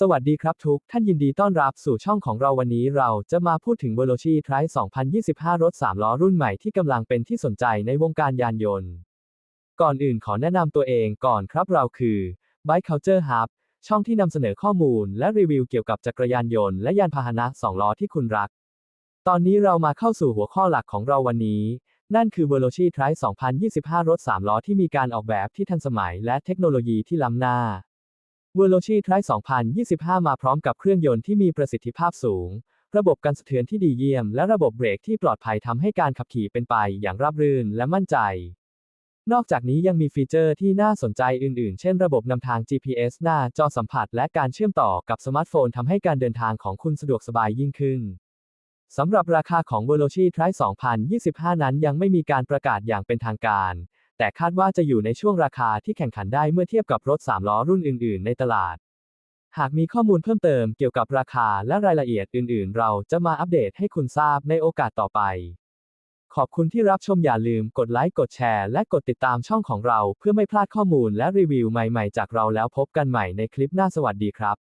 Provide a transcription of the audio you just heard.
สวัสดีครับทุกท่านยินดีต้อนรับสู่ช่องของเราวันนี้เราจะมาพูดถึง v e l o c i t r i 2025 รถ 3 ล้อรุ่นใหม่ที่กำลังเป็นที่สนใจในวงการยานยนต์ ก่อนอื่นขอแนะนำตัวเองก่อนครับเราคือ Bike Culture Hub ช่องที่นำเสนอข้อมูลและรีวิวเกี่ยวกับจักรยานยนต์และยานพาหนะ 2 ล้อที่คุณรัก ตอนนี้เรามาเข้าสู่หัวข้อหลักของเราวันนี้ นั่นคือ v e l o c i t r i 2025 รถ 3 ล้อที่มีการออกแบบที่ทันสมัยและเทคโนโลยีที่ล้ำหน้า v e l o c i t r i 2025 มาพร้อมกับเครื่องยนต์ที่มีประสิทธิภาพสูง ระบบกันสะเทือนที่ดีเยี่ยม และระบบเบรกที่ปลอดภัยทำให้การขับขี่เป็นไปอย่างราบรื่นและมั่นใจ นอกจากนี้ยังมีฟีเจอร์ที่น่าสนใจอื่นๆ เช่นระบบนำทาง GPS หน้าจอสัมผัส และการเชื่อมต่อกับสมาร์ทโฟนทำให้การเดินทางของคุณสะดวกสบายยิ่งขึ้นสำหรับราคาของ v e l o c i t r i 2025 นั้นยังไม่มีการประกาศอย่างเป็นทางการ แต่คาดว่าจะอยู่ในช่วงราคาที่แข่งขันได้เมื่อเทียบกับรถ 3 ล้อรุ่นอื่น ๆ ในตลาด หากมีข้อมูลเพิ่มเติมเกี่ยวกับราคาและรายละเอียดอื่น ๆ เราจะมาอัปเดตให้คุณทราบในโอกาสต่อไป ขอบคุณที่รับชมอย่าลืมกดไลค์ กดแชร์ และกดติดตามช่องของเรา เพื่อไม่พลาดข้อมูลและรีวิวใหม่ ๆ จากเราแล้วพบกันใหม่ในคลิปหน้าสวัสดีครับ